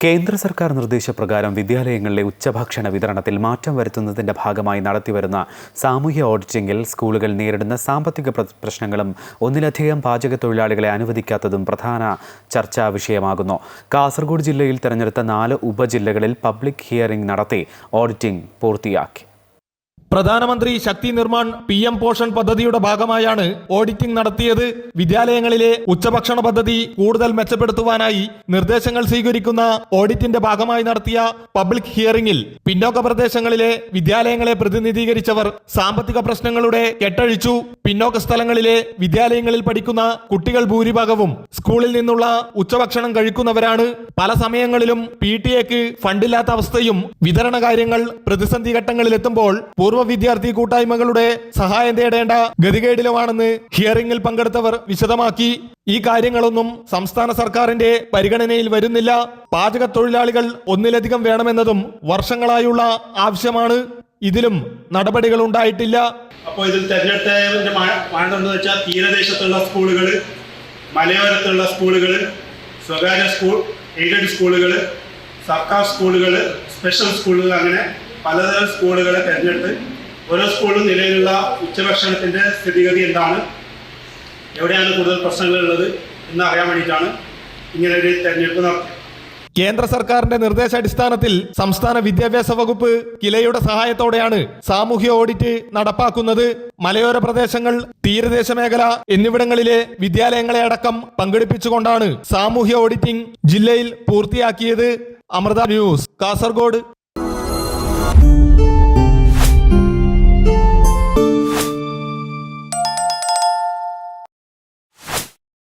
കേന്ദ്ര സർക്കാർ നിർദ്ദേശപ്രകാരം വിദ്യാലയങ്ങളിലെ ഉച്ചഭക്ഷണ വിതരണത്തിൽ മാറ്റം വരുത്തുന്നതിന്റെ ഭാഗമായി നടത്തിവരുന്ന സാമൂഹ്യ ഓഡിറ്റിംഗിൽ സ്കൂളുകൾ നേരിടുന്ന സാമ്പത്തിക പ്രശ്നങ്ങളും ഒന്നിലധികം പാചക തൊഴിലാളികളെ അനുവദിക്കാത്തതും പ്രധാന ചർച്ചാ വിഷയമാകുന്നു. കാസർഗോഡ് ജില്ലയിൽ തെരഞ്ഞെടുത്ത നാല് ഉപജില്ലകളിൽ പബ്ലിക് ഹിയറിംഗ് നടത്തി ഓഡിറ്റിംഗ് പൂർത്തിയാക്കി. പ്രധാനമന്ത്രി ശക്തി നിർമ്മാൺ പി എം പോഷൺ പദ്ധതിയുടെ ഭാഗമായാണ് ഓഡിറ്റിംഗ് നടത്തിയത്. വിദ്യാലയങ്ങളിലെ ഉച്ചഭക്ഷണ പദ്ധതി കൂടുതൽ മെച്ചപ്പെടുത്തുവാനായി നിർദ്ദേശങ്ങൾ സ്വീകരിക്കുന്ന ഓഡിറ്റിന്റെ ഭാഗമായി നടത്തിയ പബ്ലിക് ഹിയറിംഗിൽ പിന്നോക്ക പ്രദേശങ്ങളിലെ വിദ്യാലയങ്ങളെ പ്രതിനിധീകരിച്ചവർ സാമ്പത്തിക പ്രശ്നങ്ങളുടെ കെട്ടഴിച്ചു. പിന്നോക്ക സ്ഥലങ്ങളിലെ വിദ്യാലയങ്ങളിൽ പഠിക്കുന്ന കുട്ടികൾ ഭൂരിഭാഗവും സ്കൂളിൽ നിന്നുള്ള ഉച്ചഭക്ഷണം കഴിക്കുന്നവരാണ്. പല സമയങ്ങളിലും പി ടി എക്ക് ഫണ്ടില്ലാത്ത അവസ്ഥയും വിതരണ കാര്യങ്ങൾ പ്രതിസന്ധി ഘട്ടങ്ങളിലെത്തുമ്പോൾ പൂർവ വിദ്യാർത്ഥി കൂട്ടായ്മകളുടെ സഹായം തേടേണ്ട ഗതികേടിലുമാണെന്ന് ഹിയറിംഗിൽ പങ്കെടുത്തവർ വിശദമാക്കി. ഈ കാര്യങ്ങളൊന്നും സംസ്ഥാന സർക്കാരിന്റെ പരിഗണനയിൽ വരുന്നില്ല. പാചക തൊഴിലാളികൾ ഒന്നിലധികം വേണമെന്നതും വർഷങ്ങളായുള്ള ആവശ്യമാണ്. ഇതിലും നടപടികൾ ഉണ്ടായിട്ടില്ല. അപ്പോൾ ഇതിൽ തെരഞ്ഞെടുത്ത മാനദണ്ഡം വെച്ചാൽ തീരദേശത്തുള്ള സ്കൂളുകൾ മലയോരത്തുള്ള സ്കൂളുകൾ സ്വകാര്യ സ്കൂൾ എയ്ഡഡ് സ്കൂളുകൾ സർക്കാർ സ്കൂളുകൾ സ്പെഷ്യൽ സ്കൂളുകൾ അങ്ങനെ പലതരം സ്കൂളുകളെ തിരഞ്ഞെടുത്ത് ഓരോ സ്കൂളിലും നിലവിലുള്ള ഉച്ചഭക്ഷണത്തിന്റെ സ്ഥിതിഗതി എന്താണ്? എവിടെയാണ് കൂടുതൽ പ്രശ്നങ്ങൾ ഉള്ളത് എന്ന് അറിയാൻ വേണ്ടിയിട്ടാണ് ഇങ്ങനെ ഒരു തിരഞ്ഞെടുപ്പ് നടത്തിയത്. കേന്ദ്ര സർക്കാരിന്റെ നിർദ്ദേശാടിസ്ഥാനത്തിൽ സംസ്ഥാന വിദ്യാഭ്യാസ വകുപ്പ് കിലയുടെ സഹായത്തോടെയാണ് സാമൂഹ്യ ഓഡിറ്റ് നടപ്പാക്കുന്നത്. മലയോര പ്രദേശങ്ങൾ തീരദേശ മേഖല എന്നിവിടങ്ങളിലെ വിദ്യാലയങ്ങളെ അടക്കം പങ്കെടുപ്പിച്ചുകൊണ്ടാണ് സാമൂഹ്യ ഓഡിറ്റിംഗ് ജില്ലയിൽ പൂർത്തിയാക്കിയത്. അമൃത ന്യൂസ് കാസർഗോഡ്.